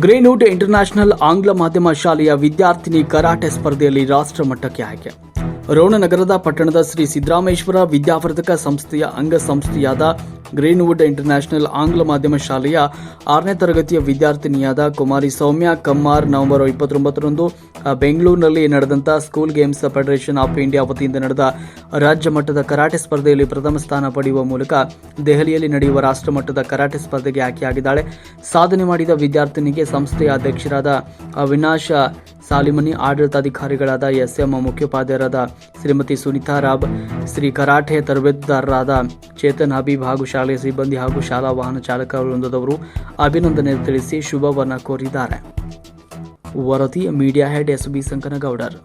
Greenwood international ಆಂಗ್ಲ ಮಾಧ್ಯಮ ಶಾಲೆಯ ವಿದ್ಯಾರ್ಥಿನಿ ಕರಾಟೆ ಸ್ಪರ್ಧೆಯಲ್ಲಿ ರಾಷ್ಟ್ರ ಮಟ್ಟಕ್ಕೆ ಆಯ್ಕೆ. ರೋಣನಗರದ ಪಟ್ಟಣದ ಶ್ರೀ ಸಿದ್ದರಾಮೇಶ್ವರ ವಿದ್ಯಾವರ್ಧಕ ಸಂಸ್ಥೆಯ ಅಂಗಸಂಸ್ಥೆಯಾದ ಗ್ರೀನ್ವುಡ್ ಇಂಟರ್ನ್ಯಾಷನಲ್ ಆಂಗ್ಲ ಮಾಧ್ಯಮ ಶಾಲೆಯ ಆರನೇ ತರಗತಿಯ ವಿದ್ಯಾರ್ಥಿನಿಯಾದ ಕುಮಾರಿ ಸೌಮ್ಯ ಕಮ್ಮಾರ್ ನವೆಂಬರ್ ಇಪ್ಪತ್ತೊಂಬತ್ತರಂದು ಬೆಂಗಳೂರಿನಲ್ಲಿ ನಡೆದಂತಹ school games federation of India ವತಿಯಿಂದ ನಡೆದ ರಾಜ್ಯ ಮಟ್ಟದ ಕರಾಟೆ ಸ್ಪರ್ಧೆಯಲ್ಲಿ ಪ್ರಥಮ ಸ್ಥಾನ ಪಡೆಯುವ ಮೂಲಕ ದೆಹಲಿಯಲ್ಲಿ ನಡೆಯುವ ರಾಷ್ಟ್ರಮಟ್ಟದ ಕರಾಟೆ ಸ್ಪರ್ಧೆಗೆ ಆಯ್ಕೆಯಾಗಿದ್ದಾಳೆ. ಸಾಧನೆ ಮಾಡಿದ ವಿದ್ಯಾರ್ಥಿನಿಗೆ ಸಂಸ್ಥೆಯ ಅಧ್ಯಕ್ಷರಾದ ಅವಿನಾಶ ಸಾಲಿಮನಿ, ಆಡಳಿತಾಧಿಕಾರಿಗಳಾದ ಎಸ್ಎಂ ಮುಖ್ಯೋಪಾಧ್ಯಾಯರಾದ ಶ್ರೀಮತಿ ಸುನೀತಾ ರಾಬ್, ಶ್ರೀ ಕರಾಟೆ ತರಬೇತುದಾರರಾದ ಚೇತನ್ ಹಬೀಬ್ ಹಾಗೂ ಶಾಲೆಯ ಸಿಬ್ಬಂದಿ ಹಾಗೂ ಶಾಲಾ ವಾಹನ ಚಾಲಕ ವೃಂದದವರು ಅಭಿನಂದನೆ ತಿಳಿಸಿ ಶುಭವನ್ನ ಕೋರಿದ್ದಾರೆ. ವರದಿ media head S B Sankanagoudar